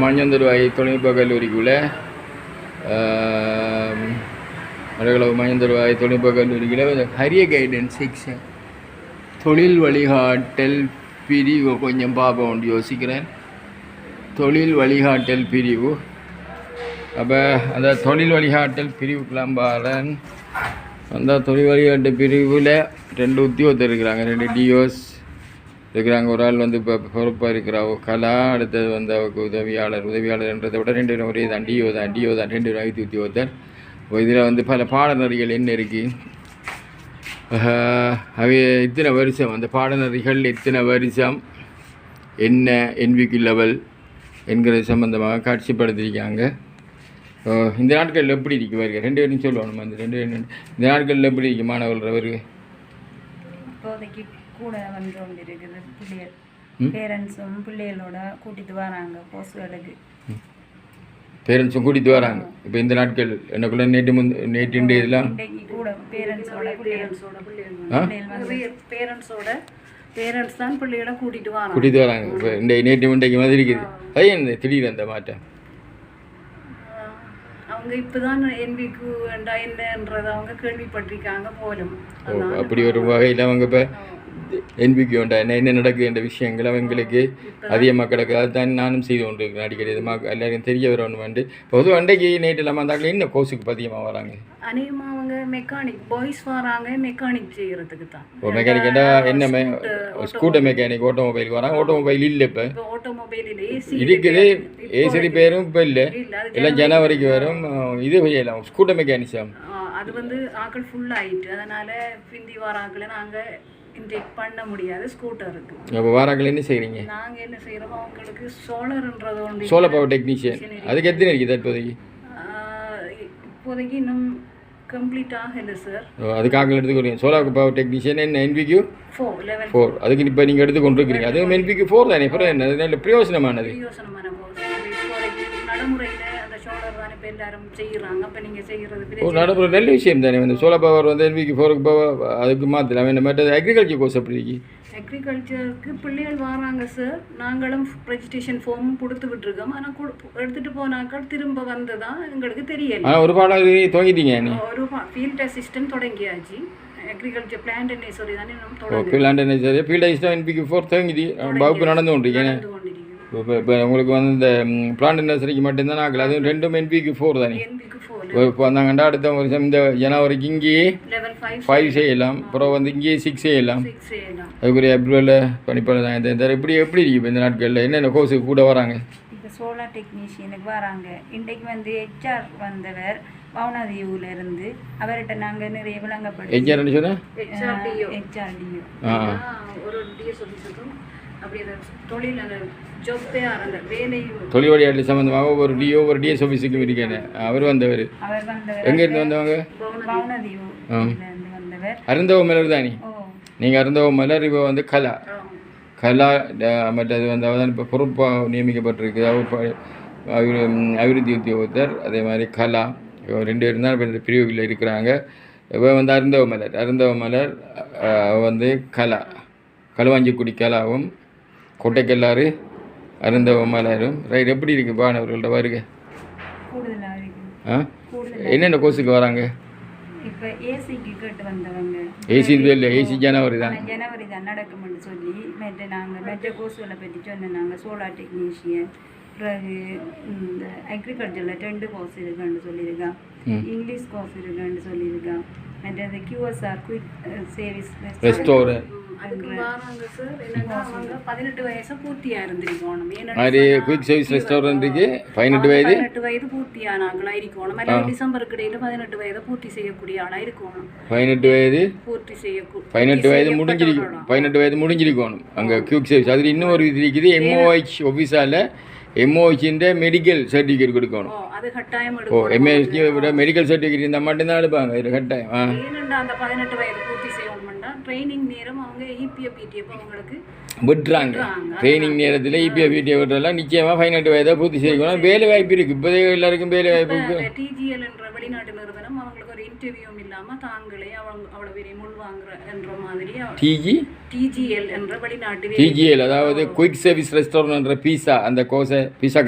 மஞ்சந்தருவாய் தொழில்நுட்ப கல்லூரிக்குள்ளே மடகளவு மஞ்சந்தருவாய் தொழில்நுட்ப கல்லூரிக்குள்ள ஹரிய guidance section தொழில் வழிகாட்டல் பிரிவு கொஞ்சம் பார்ப்போம் யோசிக்கிறேன் தொழில் வழிகாட்டல் பிரிவு அப்போ அந்த தொழில் வழிகாட்டல் பிரிவுக்கெல்லாம் பாருன் அந்த தொழில் வழிகாட்டல் பிரிவில் ரெண்டு உத்தியோகத்தர் இருக்கிறாங்க ரெண்டு டிஓஸ் இருக்கிறாங்க. ஒரு ஆள் வந்து இப்போ பொறுப்பாக இருக்கிற அவ கலா அடுத்தது வந்து அவருக்கு உதவியாளர் உதவியாளர்ன்றதை விட ரெண்டு பேரும் ஒரே தான். டிஓ தான் டிஓ தான். ரெண்டு பேரும் ஐத்தி உத்தியோகத்தர் இதில் வந்து பல பாடநெறிகள் என்ன இருக்குது அவை இத்தனை வருஷம் அந்த பாடநெறிகள் இத்தனை வருஷம் என்ன என்விக்கு லெவல் என்கிறது சம்மந்தமாக காட்சிப்படுத்தியிருக்காங்க. இந்த நாட்களில் எப்படி இருக்கு வருக ரெண்டு பேரும் சொல்லுவோம் அந்த ரெண்டு பேரும் இந்த நாட்களில் எப்படி இருக்கு? மாணவர்கள் அவருக்கு கூட வந்து கொண்டு இருக்குது பிள்ளைகள்? பேரண்ட்ஸும் பிள்ளைகளோட கூட்டிட்டு வராங்க. போஸ்டுகளுக்கு பேரண்ட்ஸும் கூட்டிட்டு வராங்க. இப்போ இந்த நாட்கள் எனக்குள்ள நேற்று முந்து நேற்று இன்று இதெல்லாம்? கூட பேரண்ட்ஸோட பிள்ளைகளோட பிள்ளைகள் பேரண்ட்ஸோட பேரண்ட்ஸ் தான் பிள்ளைகளை கூட்டிட்டு வராங்க. கூட்டிட்டு வராங்க. இப்போ இந்த நேற்று முண்டைக்கு மாதிரி இருக்குது. அது என்ன திடீர் அந்த மாற்றம் அவங்க இப்பதான் என்பிக்கு வேண்டா என்னன்றதை அவங்க கேள்விப்பட்டிருக்காங்க போலும். அப்படி ஒரு வகையில் அவங்க இப்போ என்பிக்கு வேண்டாம் என்ன என்ன நடக்குது என்ற விஷயங்கள்? அவங்களுக்கு அதிகமாக கிடக்குது. அதுதான் நானும் செய்து கொண்டிருக்கிறேன். அடிக்கடி இது மக்க எல்லாருக்கும் தெரிய வரணும் வந்து பொது அண்டைக்கு நைட்டு இல்லாமல் இருந்தாங்களே இன்னும் கோர்ஸுக்கு அதிகமாக வராங்க. அநேகமா அவங்க மெக்கானிக் பாய்ஸ் வராங்க மெக்கானிக் செய்யறதுக்கு தான். இப்போ மெக்கானிக்கண்டா என்ன ஸ்கூட்டர் மெக்கானிக் ஆட்டோமொபைலுக்கு வராங்க. ஆட்டோமொபைல் இல்லை இப்போ. இப்போ ஆட்டோமொபைலில் ஏசி இருக்குது. ஏசி பேரும் இப்போ இல்லை. இல்ல எல்லாம் ஜனவரிக்கு வரும். இது செய்யலாம். ஸ்கூட்டர் மெக்கானிசம் அது வந்து ஆக்கள் ஃபுல் ஆயிட்டு. அதனால பிந்தி வர ஆக்களை நாங்க இன்டேக் பண்ண முடியாது ஸ்கூட்டருக்கு அப்போ வாராக்கள் என்ன செய்கிறீங்க நாங்க என்ன செய்யறோம் அவங்களுக்கு சோலர்ன்றது ஒன்று சோலார் பவர் டெக்னீஷியன் அதுக்கு எத்தனை இருக்குது தற்போதைக்கு? இப்போதைக்கு இன்னும் கம்ப்ளீட் ஆகலை சார் ஓ, அதுக்கு ஆக்கள் எடுத்துக்கிறீங்க சோலார் பவர் டெக்னீஷியன் என்ன என்பிக்யூ ஃபோர் லெவல் ஃபோர் அதுக்கு இப்போ நீங்கள் எடுத்து கொண்டிருக்கிறீங்க அதுவும் என்பிக்கு ஃபோர் தானே? அப்புறம் என்ன? நல்ல பிரயோசனமானது. யோசனமான கோர்ஸ் இப்போதைக்கு நடைமுறையில சோலர் தானே இப்போ எல்லாரும் செய்யறாங்க அப்ப நீங்க செய்யறது ஓ நடைமுறை நல்ல விஷயம் தானே. வந்து சோலார் பவர் வந்து என்பிக்கு ஃபோருக்கு பவர் அதுக்கு மாற்றலாம் என்ன மற்றது அக்ரிகல்ச்சர் கோர்ஸ் எப்படி இருக்கு? அக்ரிகல்ச்சருக்கு பிள்ளைகள் வராங்க சார் நாங்களும் ரெஜிஸ்ட்ரேஷன் ஃபார்ம் கொடுத்து விட்டுருக்கோம். ஆனால் எடுத்துட்டு போனாக்கள் திரும்ப வந்ததா எங்களுக்கு தெரியல. ஆனால் ஒரு பாடம் துவங்கிட்டீங்க ஒரு ஃபீல்ட் அசிஸ்டன்ட் தொடங்கியாச்சு. அக்ரிகல்ச்சர் பிளான்ட் அண்ட் நேசரி தானே நம்ம ஃபீல்ட் என்ன ஐஸ்டம் என்பிக்கு ஃபோர் துவங்கிட்டு வகுப்பு நடந்து கொண்டிருக்கேன். இப்போ இப்போ உங்களுக்கு வந்து இந்த பிளான்ட் நர்சரிக்கு மட்டும்தான் ஆகல அதுவும் ரெண்டும் என்பிக்கு ஃபோர் தானே? இப்போ வந்தாங்கண்டா அடுத்த வருஷம் இந்த ஜனவரிக்கு இங்கேயே ஃபைவ் செய்யலாம் அப்புறம் வந்து இங்கேயே சிக்ஸ் செய்யலாம். அதுக்குரிய ஏப்ரலில் பணிப்பாளர் தான் இந்த இப்படி எப்படி இருக்கு இப்போ இந்த நாட்களில்? என்னென்ன கோர்ஸுக்கு கூட வராங்க? இப்போ சோலார் டெக்னீஷியனுக்கு வராங்க. இன்றைக்கு வந்து ஹெச்ஆர் வந்தவர் பவுனாதீவுல இருந்து. அவர்கிட்ட நாங்கள் நிறைய விளங்கப்படுத்தி எஞ்சாரன்னு சொன்னேன் ஹெச்ஆர்டிஓ ஆ ஒரு டிஎஸ் ஆஃபீஸருக்கும் அப்படி தொழில் அந்த ஜொப்பே அந்த வேலை தொழில் வழியாட்டு சம்மந்தமாக ஒரு டிஓ ஒரு டிஎஸ் ஆஃபீஸுக்கும் இருக்கேன் அவர் வந்தவர். அவர் வந்தவர். எங்கேருந்து வந்தவங்க? வந்தவர். அருந்தவ மலர் தானே? நீங்கள் அருந்தவ மலர் இப்போ வந்து கலா. கலா மற்றது வந்து அவர் இப்போ பொறுப்பாக நியமிக்கப்பட்டிருக்கு. அவர் அபிவிருத்தி உத்தியோகத்தர் அதே மாதிரி கலா. ரெண்டு பேரும் தான் இப்போ பிரிவுகளில் இருக்கிறாங்க. இப்போ வந்து அருந்தவ மலர். அருந்தவ மலர் வந்து கலா. களுவாஞ்சிக்குடி கலாவும் கொட்டைக்கல்லாறு அருந்தவ மலரும் ரைட் எப்படி இருக்குது பானவர்கள்ட்ட வருக ஆ? என்னென்ன கோர்ஸுக்கு வராங்க? இப்போ ஏசிக்கு கேட்டு வந்தவங்க. ஏசி இல்லை ஏசி ஜனவரி தான். ஜனவரி தான் நடக்கும்னு சொல்லி மற்ற நாங்கள் மற்ற கோர்ஸ்களை பற்றி சொன்னோம் நாங்கள் சோலார் டெக்னீஷியன் பிறகு இந்த அக்ரிகல்ச்சரில் ரெண்டு கோர்ஸ் இருக்குன்னு சொல்லியிருக்கான். இங்கிலீஷ் கோர்ஸ் இருக்குன்னு சொல்லியிருக்கான். மற்றது கியூஎஸ்ஆர் குயிக் சர்வீஸ் ரெஸ்டோரண்ட் பதினெட்டு வயசு பூர்த்தியா இருந்திருக்கணும். பதினெட்டு வயது? பதினெட்டு வயது பூர்த்தியான ஆளாக இருக்கணும் அல்லது டிசம்பருக்கு இடையில பதினெட்டு வயதை பூர்த்தி செய்யக்கூடிய இருக்கணும். பதினெட்டு வயது? பூர்த்தி செய்யக்கூ பதினெட்டு வயது முடிஞ்சிருக்கு. பதினெட்டு வயது முடிஞ்சிருக்கணும். அங்கே குயிக் சர்வீஸ் அதில் இன்னும் ஒரு இது இருக்குது. எம்ஓஹெச் ஆஃபீஸால் எம்ஓஹெச்சிൻ്റെ மெடிக்கல் சர்டிஃபிகேட் கொடுக்கணும் ஓ எம்ஏஹெச்டி விட மெடிக்கல் சர்டிஃபிகேட் இருந்தால் மட்டும்தான் எடுப்பாங்க இது கட்டாயம் ஆ அந்த பதினெட்டு வயது பூர்த்தி செய்யணும்னா ட்ரைனிங் நேரம் அவங்க E இபிஎ பிடிஎஃப் அவங்களுக்கு விட்டுறாங்க ட்ரைனிங் நேரத்தில் இபிஎஃப் பிடிஎஃப் விட்டுறலாம் நிச்சயமாக பதினெட்டு வயதை பூர்த்தி செய்யணும் வேலை வாய்ப்பு இருக்குது இப்போதே எல்லாருக்கும் வேலை வாய்ப்பு இருக்கு டிஜிஎல் என்ற வெளிநாட்டு நிறுவனம் அவங்களுக்கு இன்டர்வியூவும் இல்லாம தாங்களே அவங்க அவ்வளோ பெரிய முள் வாங்குற என்ற மாதிரி டிஜி டிஜிஎல் என்ற வெளிநாட்டு டிஜிஎல் அதாவது குயிக் சர்வீஸ் ரெஸ்டாரண்ட்ன்ற பீஸா அந்த கோசை பீஸா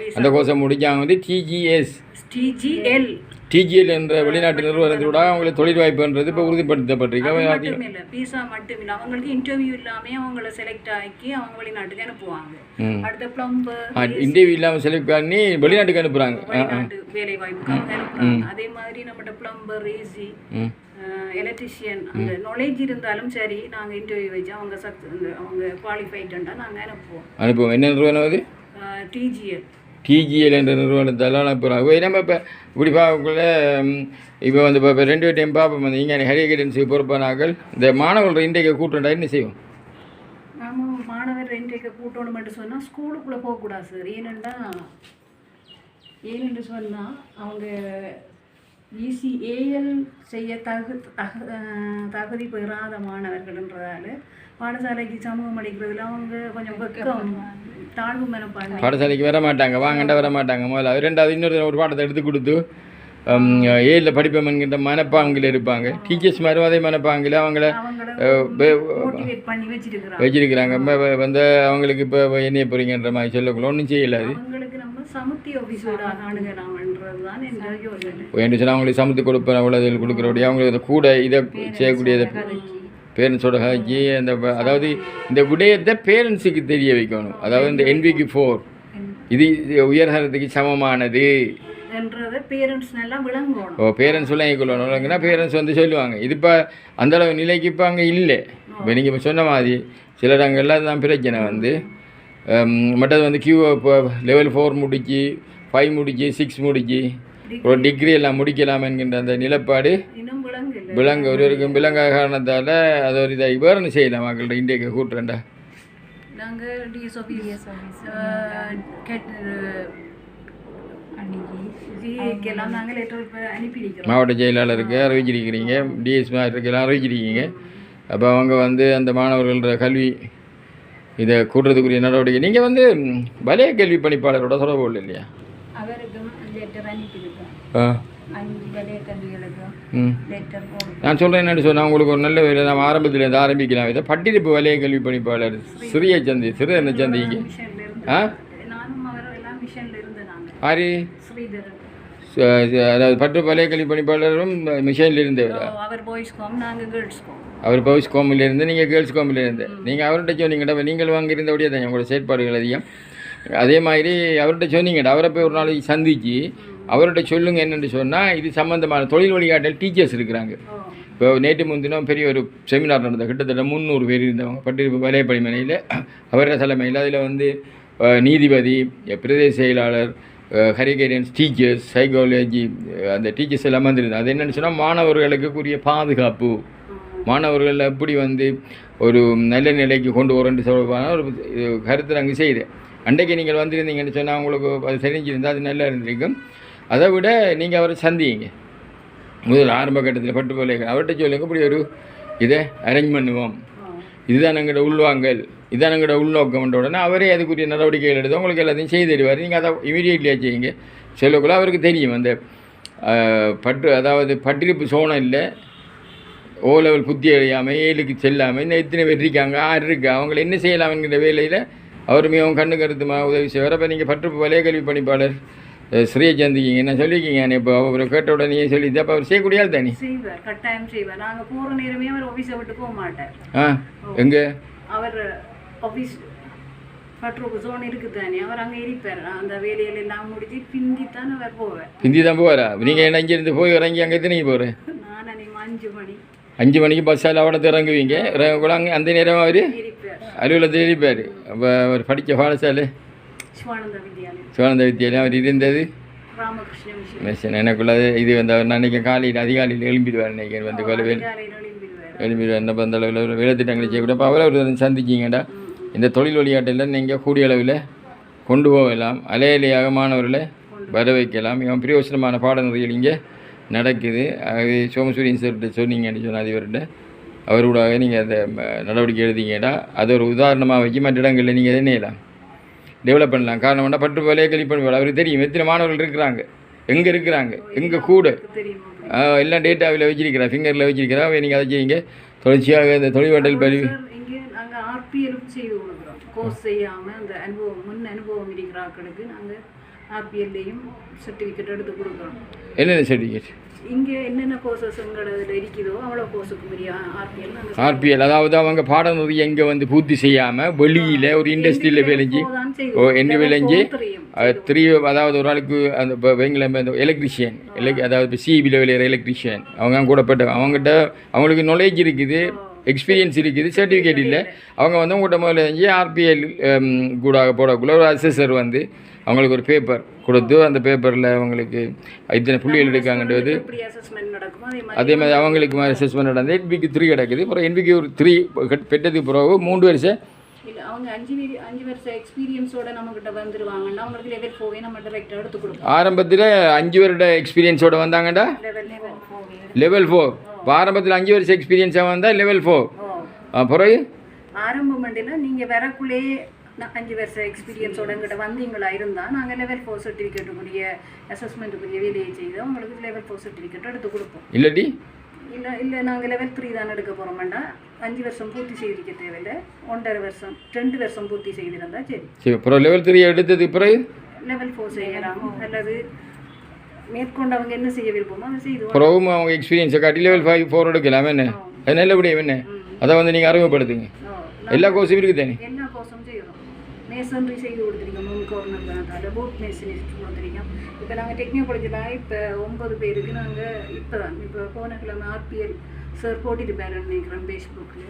pizza. அந்த கோசை முடிஞ்சாங்க வந்து டிஜிஎஸ் டிஜிஎல் டிஜிஎல் என்ற வெளிநாட்டு நிறுவனத்தோட அவங்களுக்கு தொழில் வாய்ப்புன்றது இப்போ உறுதிப்படுத்தப்பட்டிருக்கு. அதிகம் மட்டும் இல்ல அவங்களுக்கு இன்டர்வியூ இல்லாம அவங்கள செலக்ட் ஆக்கி அவங்க வெளிநாட்டுக்கு அனுப்புவாங்க. அடுத்த பிளம்பர் இன்டர்வியூ இல்லாமல் செலக்ட் பண்ணி வெளிநாட்டுக்கு அனுப்புகிறாங்க வேலை வாய்ப்புக்கு அதே மாதிரி நம்மகிட்ட பிளம்பர் ஏசி எலக்ட்ரிஷியன் அந்த நாலேஜ் இருந்தாலும் சரி நாங்க இன்டர்வியூ வச்சு அவங்க சக் அவங்க குவாலிஃபைடுண்டா நாங்க அனுப்புவோம். அனுப்புவோம். என்ன நிறுவனம் அது? டிஜிஎல் டிஜிஎல் என்ற நிறுவனத்தால் அனுப்புகிறாங்க இப்போ நம்ம இப்போ இப்படி பார்க்கக்குள்ள இப்போ வந்து இப்போ ரெண்டு டைம் பார்ப்போம் வந்து இங்கே ஹரிகடன்சி பொறுப்பானாக்கள். இந்த மாணவர்கள் இன்றைக்கு கூட்டண்டா என்ன செய்வோம்? நாம மாணவர் இன்றைக்கு கூட்டணும் மட்டும் சொன்னால் ஸ்கூலுக்குள்ளே போகக்கூடாது சார். ஏனெண்டா ஏனென்று சொன்னால் அவங்க இசி ஏஎல் செய்ய தகு தகு தகுதி பெறாத மாணவர்கள்ன்றதால பாடசாலைக்கு சமூகம் அளிக்கிறதுல அவங்க கொஞ்சம் வெக்கம். தாழ்வு மனப்பான்மை பாடசாலைக்கு வர மாட்டாங்க வாங்கண்டா வர மாட்டாங்க முதல்ல ரெண்டாவது இன்னொரு ஒரு பாடத்தை எடுத்து கொடுத்து ஏழில் படிப்போம் என்கின்ற மனப்பாங்கில் இருப்பாங்க. டீச்சர்ஸ் மாதிரி அதே மனப்பாங்கில் அவங்கள வச்சிருக்கிறாங்க. வந்து அவங்களுக்கு இப்போ என்ன போகிறீங்கன்ற மாதிரி சொல்லக்குள்ள ஒன்றும் செய்யலாது வேண்டு சொன்னால் அவங்களுக்கு சமைத்து கொடுப்பேன் அவ்வளோ கொடுக்குறபடி அவங்களுக்கு கூட இதை செய்யக்கூடியதை பேரண்ட்ஸோட காய்ச்சி அந்த அதாவது இந்த விடயத்தை பேரண்ட்ஸுக்கு தெரிய வைக்கணும். அதாவது இந்த என்விக்கு ஃபோர் இது உயர்தரத்துக்கு சமமானது. ஓ பேரண்ட்ஸ் எல்லாம் கொள்ளணும் இல்லைங்கன்னா பேரண்ட்ஸ் வந்து சொல்லுவாங்க. இது இப்போ அந்தளவு நிலைக்கு இப்போ அங்கே இல்லை. இப்போ நீங்கள் இப்போ சொன்ன மாதிரி சில இடங்கள்ல தான் பிரச்சனை வந்து. மற்றது வந்து கியூ இப்போ லெவல் ஃபோர் முடிச்சு ஃபைவ் முடிச்சு சிக்ஸ் முடிச்சு. ஒரு டிகிரி எல்லாம் முடிக்கலாம் என்கின்ற அந்த நிலப்பாடு விலங்கு ஒருவருக்கும் விலங்க காரணத்தால் அது ஒரு இதை வேறு செய்யலாம். மக்கள்கிட்ட இந்தியாவுக்கு கூட்டுறேன்டா நாங்க டிஎஸ் ஆஃபீஸ் நாங்கள் அனுப்பியிருக்கிறோம் மாவட்ட செயலாளருக்கு அறிவிச்சிருக்கிறீங்க. டிஎஸ் மாவட்டருக்கெல்லாம் அறிவிச்சிருக்கீங்க. அப்போ அவங்க வந்து அந்த மாணவர்கள கல்வி இதை கூட்டுறதுக்குரிய நடவடிக்கை. நீங்கள் வந்து வலய கல்வி பணிப்பாளரோட தொடர்பு கொள்ள இல்லையா நான் சொல்கிறேன் என்னன்னு சொன்னால் உங்களுக்கு ஒரு நல்ல வேலை நம்ம ஆரம்பத்தில் இருந்து ஆரம்பிக்கலாம். இதை பட்டிருப்பு வலய கல்வி பணிப்பாளர் சிறிய சந்தி சிறு என்ன இருந்து ஆ? ஆரி? அதாவது பட்டு வலய கல்வி பணிப்பாளரும் மிஷனில் இருந்தவர். அவர் பாய்ஸ் கோம் நாங்கள் கேர்ள்ஸ் கோம் அவர் பவுஸ் கோமில் இருந்து நீங்கள் கேர்ள்ஸ் கோமில் இருந்து. நீங்கள் அவர்கிட்ட சொன்னீங்கடா நீங்கள் வாங்கியிருந்தபடியே தான் உங்களோட செயற்பாடுகள் அதிகம். அதே மாதிரி அவர்கிட்ட சொன்னீங்கடா அவரை போய் ஒரு நாளைக்கு சந்திச்சு அவர்கிட்ட சொல்லுங்க என்னென்னு சொன்னால் இது சம்மந்தமான தொழில் வழிகாட்டல் டீச்சர்ஸ் இருக்கிறாங்க. இப்போ நேற்று முன்தினம் பெரிய ஒரு செமினார் நடந்த கிட்டத்தட்ட முந்நூறு பேர் இருந்தவங்க. பட்டிருப்பு வலைப்படிமனையில் அவரோட தலைமையில் அதில் வந்து நீதிபதி பிரதேச செயலாளர் ஹரிகேரியன்ஸ் டீச்சர்ஸ் சைக்காலஜி அந்த டீச்சர்ஸ் எல்லாம் வந்திருந்தாங்க. அது என்னென்னு சொன்னால் மாணவர்களுக்குரிய பாதுகாப்பு. மாணவர்கள் எப்படி வந்து ஒரு நல்ல நிலைக்கு கொண்டு வரேன்னு சொல்லுவாங்க. ஒரு கருத்து நாங்கள் செய்யுது அன்றைக்கு நீங்கள் வந்திருந்தீங்கன்னு சொன்னால் உங்களுக்கு அது தெரிஞ்சிருந்தால் அது நல்லா இருந்திருக்கும். அதை விட நீங்கள் அவரை சந்திங்க. முதல் ஆரம்ப கட்டத்தில் பட்டு போல அவர்கிட்ட சொல்லுங்க இப்படி ஒரு இதை அரேஞ்ச் பண்ணுவோம். இதுதான் எங்களோட உள்வாங்கல். இதுதான் எங்களோட உள்நோக்கம்ன்ற உடனே அவரே அதுக்குரிய நடவடிக்கைகள் எடுத்து உங்களுக்கு எல்லாத்தையும் செய்து தருவார். நீங்கள் அதை இமீடியட்லியாக செய்யுங்க. சொல்லக்குள்ள அவருக்கு தெரியும். அந்த பற்று அதாவது பட்டிருப்பு சோனம் இல்லை. ஓ லெவல் புத்தி அழியாமல் ஏழுக்கு செல்லாமல் இன்னும் எத்தனை பேர் இருக்காங்க ஆறு இருக்கா. அவங்கள என்ன செய்யலாம்ங்கிற வேலையில் அவர் மிகவும் கண்ணு கருத்துமா உதவி செய்வார். அப்போ நீங்கள் பற்று வலய கல்வி பணிப்பாளர் சந்திக்கிங்க என்ன சொல்லியிருக்கீங்க? இப்போ அவர் கேட்ட உடனே சொல்லி அப்போ அவர் செய்யக்கூடிய ஆள் தானே? செய்வார் கட்டாயம் செய்வார். நாங்கள் போகிற நேரமே அவர் ஆஃபீஸை விட்டு போக மாட்டார். ஆ எங்கே? அவர் ஆஃபீஸ் பட்ரோக்கு ஜோன் இருக்குது தானே அவர் அங்கே இருப்பார். அந்த வேலையில எல்லாம் முடிச்சு பிந்தி தான் அவர் போவார். ஹிந்தி தான் போவாரா நீங்கள் என்ன இங்கேருந்து போய் இறங்கி அங்கே எத்தனைக்கு போகிறேன் நான் அன்னைக்கு அஞ்சு மணி. அஞ்சு மணிக்கு பஸ்ஸால் அவடத்தை இறங்குவீங்க? இறங்கக்கூட அங்கே அந்த நேரம் அவர் அலுவலகத்தில் இருப்பார். அப்போ அவர் படித்த பாடசாலை? சிவானந்த வித்தியாலயம் அவர் இருந்தது மிஷன் எனக்குள்ளது இது வந்து அவர் நினைக்க காலையில் அதிகாலையில் எழும்பிடுவார் நினைக்கிறேன் வந்து கொலவேல் எழும்பிடுவார் என்ன அந்த அளவில் வேலைத்திட்டங்களை செய்யக்கூட அப்போ அவரை ஒரு சந்திச்சிங்கடா இந்த தொழில் வழிகாட்டில் நீங்கள் கூடிய அளவில் கொண்டு போகலாம் அலையலையாக மாணவர்களை வர வைக்கலாம் மிகவும் பிரயோசனமான பாடநெறிகள் இங்கே நடக்குது அது சோமசூரியன் சார்கிட்ட சொன்னீங்கன்னு சொன்ன அதிபர்கிட்ட அவரோடாக நீங்கள் அந்த நடவடிக்கை எழுதிங்கடா அது ஒரு உதாரணமாக வச்சு மற்ற இடங்களில் நீங்கள் எதை செய்யலாம் டெவலப் பண்ணலாம். காரணம் என்ன பட்டு வலையை கழிப்பு அவருக்கு தெரியும் எத்தனை மாணவர்கள் இருக்கிறாங்க எங்கே இருக்கிறாங்க எங்கே கூட. எல்லாம் டேட்டாவில் வச்சிருக்கிறா ஃபிங்கரில் வச்சிருக்கிறா. நீங்கள் அதை செய்யுங்க. தொடர்ச்சியாக இந்த தொழில்வாட்டல் பதிவு சார் இங்கே ஆர்பிஎலும் செய்து கொடுக்குறோம் கோர்ஸ் செய்யாமல் அந்த அனுபவம் முன் அனுபவம் இருக்கிற ஆட்களுக்கு நாங்கள் ஆர்பிஎல்லையும் சர்டிஃபிகேட் எடுத்து கொடுக்குறோம். என்னென்ன சர்டிஃபிகேட் இங்கே என்னென்ன கோர்சஸ் எங்களோட இதில் இருக்குதோ அவ்வளோ கோர்ஸுக்கு பெரிய ஆர்பிஎல் ஆர்பிஎல் அதாவது அவங்க பாடநெறி எங்கே வந்து பூர்த்தி செய்யாமல் வெளியில் ஒரு இண்டஸ்ட்ரியில் விளைஞ்சி ஓ என்ன விளைஞ்சி த்ரீ அதாவது ஒரு ஆளுக்கு அந்த இப்போ வைங்கள இந்த எலக்ட்ரிஷியன் எலக் அதாவது இப்போ சிபியில் விளையிற எலக்ட்ரிஷியன் அவங்க கூட பட்ட அவங்ககிட்ட அவங்களுக்கு நாலேஜ் இருக்குது எக்ஸ்பீரியன்ஸ் இருக்குது சர்டிஃபிகேட் இல்லை. அவங்க வந்து உங்கள்கிட்ட முதல்ல ஆர்பிஎல் கூட போடக்குள்ள ஒரு அசஸர் வந்து அவங்களுக்கு ஒரு பேப்பர் கொடுத்து அந்த பேப்பரில் அவங்களுக்கு இத்தனை புள்ளிகள் எடுக்காங்கன்றது அதே மாதிரி அதே மாதிரி அவங்களுக்கு அசஸ்மெண்ட் நடந்து என்பிக்கு த்ரீ கிடக்குது. அப்புறம் என்பிக்கு ஒரு த்ரீ பெற்றதுக்கு பிறகு மூன்று வருஷம் இல்லை அவங்க அஞ்சு வருஷம் எக்ஸ்பீரியன்ஸோட நம்மக்கிட்ட வந்துருவாங்கன்னா அவங்களுக்கு லெவல் போவே நம்ம டைரெக்டாக எடுத்து கொடுப்போம். ஆரம்பத்தில் அஞ்சு வருட எக்ஸ்பீரியன்ஸோட வந்தாங்கடா. லெவல் ஃபோர் இப்போ ஆரம்பத்தில் அஞ்சு வருஷம் எக்ஸ்பீரியன்ஸாக வந்தால் லெவல் ஃபோர் பிறகு ஆரம்ப மண்டியில் நீங்கள் வரக்குள்ளே நான் அஞ்சு வருஷம் எக்ஸ்பீரியன்ஸோட எங்கிட்ட வந்தீங்களா இருந்தால் நாங்கள் லெவல் ஃபோர் சர்டிஃபிகேட்டுக்குரிய அசஸ்மெண்ட்டுக்குரிய வேலையை செய்து உங்களுக்கு லெவல் ஃபோர் சர்டிஃபிகேட் எடுத்து கொடுப்போம். இல்லாட்டி இல்லை இல்லை நாங்கள் லெவல் த்ரீ தான் எடுக்க போகிறோம்டா அஞ்சு வருஷம் பூர்த்தி செய்திருக்க தேவையில்லை. ஒன்றரை வருஷம் ரெண்டு வருஷம் பூர்த்தி செய்திருந்தா சரி. சரி அப்புறம் லெவல் த்ரீ எடுத்ததுக்கு பிறகு? லெவல் ஃபோர் செய்யலாம். அல்லது மேற்கொண்டு அவங்க என்ன செய்ய விருப்பமோ அதை செய்து பிறகும் அவங்க எக்ஸ்பீரியன்ஸை காட்டி லெவல் ஃபைவ் ஃபோர் எடுக்கலாம் என்ன? அது நல்லபடியாக என்ன? அதை வந்து நீங்கள் அறிமுகப்படுத்துங்க. எல்லா கோர்ஸும் இருக்குது தானே எல்லா கோர்ஸும் மேசன்ரி செய்து கொடுத்துருக்கோம் மூணு கோர்னர் அதை. போட் மேசனி கொடுத்துருக்கோம் இப்போ நாங்கள் டெக்னிக் காலேஜில் இப்போ ஒன்பது பேருக்கு நாங்கள் இப்போ தான் இப்போ போன கிழமை ஆர்பிஎல் சார் போட்டிருப்பாருன்னு நினைக்கிறோம் ஃபேஸ்புக்கில்